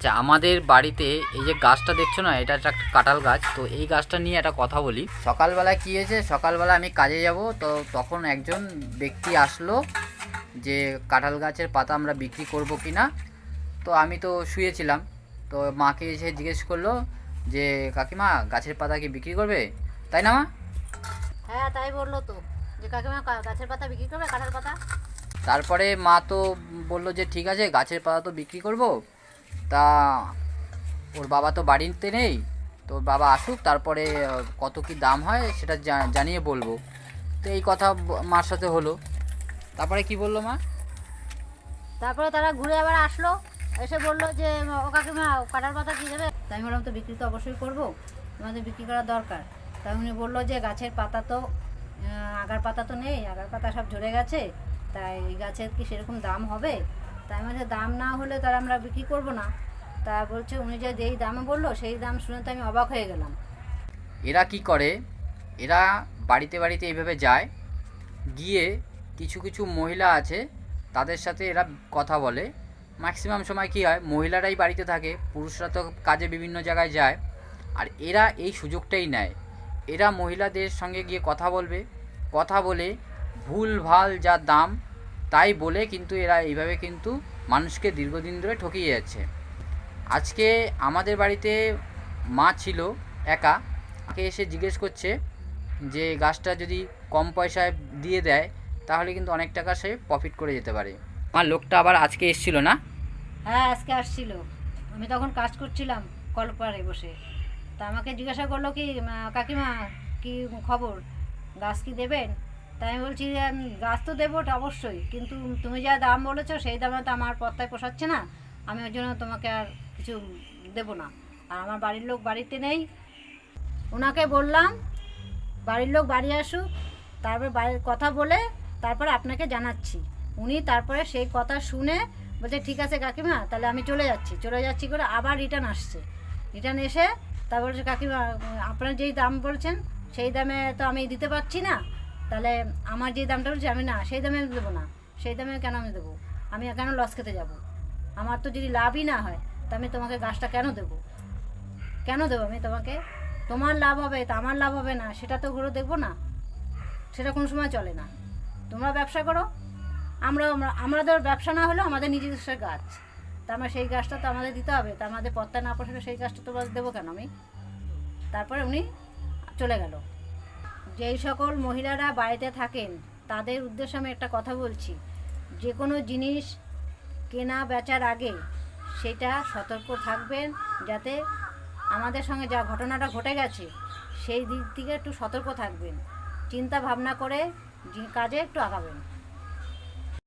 আচ্ছা আমাদের বাড়িতে এই যে গাছটা দেখছ না এটা একটা কাঁঠাল গাছ। তো এই গাছটা নিয়ে একটা কথা বলি। সকালবেলা কি হয়েছে? সকালবেলা আমি কাজে যাব তো তখন একজন ব্যক্তি আসলো যে কাঁঠাল গাছের পাতা আমরা বিক্রি করব কি না তো আমি তো শুয়েছিলাম তো মাকে এসে জিজ্ঞেস করল যে কাকিমা গাছের পাতা কি বিক্রি করবে? তাই না মা? হ্যাঁ তাই বলল তো যে কাকিমা কা- গাছের পাতা বিক্রি করবে কাঁঠাল পাতা? তারপরে মা তো বলল যে ঠিক আছে গাছের পাতা তো বিক্রি করব। তা ওর বাবা তো বাড়িতে নেই তো বাবা আসুক তারপরে কত কি দাম হয় সেটা জানিয়ে বলব। তো এই কথা মার সাথে হলো। তারপরে কি বলল মা? তারপরে তারা ঘুরে আবার আসলো এসে বলল যে ও কাকিমা কাটার পাতা কি দেবে? তাই আমি বললাম তো বিক্রি তো অবশ্যই করব তোমাদের বিক্রি করা দরকার। তাই উনি বলল যে গাছের পাতা তো আগার পাতা তো নেই আগার পাতা সব ঝরে গেছে তাই গাছের কি সেরকম দাম হবে? তাই আমি বলছি, দাম না হলে তার আমরা বিক্রি করব না। তা বলছে উনি যে যেই দামে বলল, সেই দাম শুনে তো আমি অবাক হয়ে গেলাম। এরা কি করে? এরা বাড়িতে বাড়িতে এইভাবে যায়, গিয়ে কিছু কিছু মহিলা আছে, তাদের সাথে এরা কথা বলে। ম্যাক্সিমাম সময় কি হয়? মহিলারাই বাড়িতে থাকে, পুরুষরা তো কাজে বিভিন্ন জায়গায় যায়, আর এরা এই সুযোগটাই নেয়। এরা মহিলাদের সঙ্গে গিয়ে কথা বলবে, কথা বলে ভুল ভালো যা দাম, তাই বলে কিন্তু এরা এইভাবে কিন্তু মানুষকে দীর্ঘদিন ধরে ঠকিয়ে যাচ্ছে। আজকে আমাদের বাড়িতে মা ছিল একা তাকে এসে জিজ্ঞেস করছে যে গাছটা যদি কম পয়সায় দিয়ে দেয় তাহলে কিন্তু অনেক টাকা সে প্রফিট করে যেতে পারে। আমার লোকটা আবার আজকে এসেছিল না? হ্যাঁ আজকে আসছিল। আমি তখন কাজ করছিলাম কলপাড়ে বসে। তা আমাকে জিজ্ঞাসা করল কি কাকিমা কি খবর? গাছ কি দেবেন? তাই আমি বলছি যে, "উম, গাছ তো দেবো অবশ্যই কিন্তু তুমি যা দাম বলেছ সেই দামে তো আমার পত্তায় পোষাচ্ছে না। আমি ওই জন্য তোমাকে আর কিছু দেবো না। আর আমার বাড়ির লোক বাড়িতে নেই। ওনাকে বললাম, বাড়ির লোক বাড়ি আসুক, তারপর বাড়ির কথা বলে তারপরে আপনাকে জানাচ্ছি। উনি তারপরে সেই কথা শুনে বলছে, ঠিক আছে কাকিমা, তাহলে আমি চলে যাচ্ছি। চলে যাচ্ছি করে আবার রিটার্ন আসছে। রিটার্ন এসে তারপর কাকিমা, আপনার যেই দাম বলছেন, সেই দামে তো আমি দিতে পারছি না। তাহলে আমার যে দামটা বলছি, আমি না, সেই দামে আমি দেবো না। সেই দামে কেন আমি দেবো? আমি কেন লস খেতে যাব? আমার তো যদি লাভই না হয় তা আমি তোমাকে গাছটা কেন দেবো? কেন দেবো আমি তোমাকে? তোমার লাভ হবে, তা আমার লাভ হবে না, সেটা তো ঘুরে দেখব না। সেটা কোনো সময় চলে না। তোমরা ব্যবসা করো। আমরা, আমরা- আমাদের ব্যবসা না হলেও আমাদের নিজস্ব গাছ। তা আমরা সেই গাছটা তো আমাদের দিতে হবে, তা আমাদের পত্তা না পোষালে সেই গাছটা তো দেবো কেন আমি? তারপরে উনি চলে গেল। যেই সকল মহিলারা বাড়িতে থাকেন, তাদের উদ্দেশ্যে আমি একটা কথা বলছি। যে কোনো জিনিস কেনা বেচার আগে সেটা সতর্ক থাকবেন যাতে আমাদের সঙ্গে যা ঘটনাটা ঘটে গেছে, সেই দিক থেকে একটু সতর্ক থাকবেন। চিন্তা ভাবনা করে কাজে একটু আগাবেন।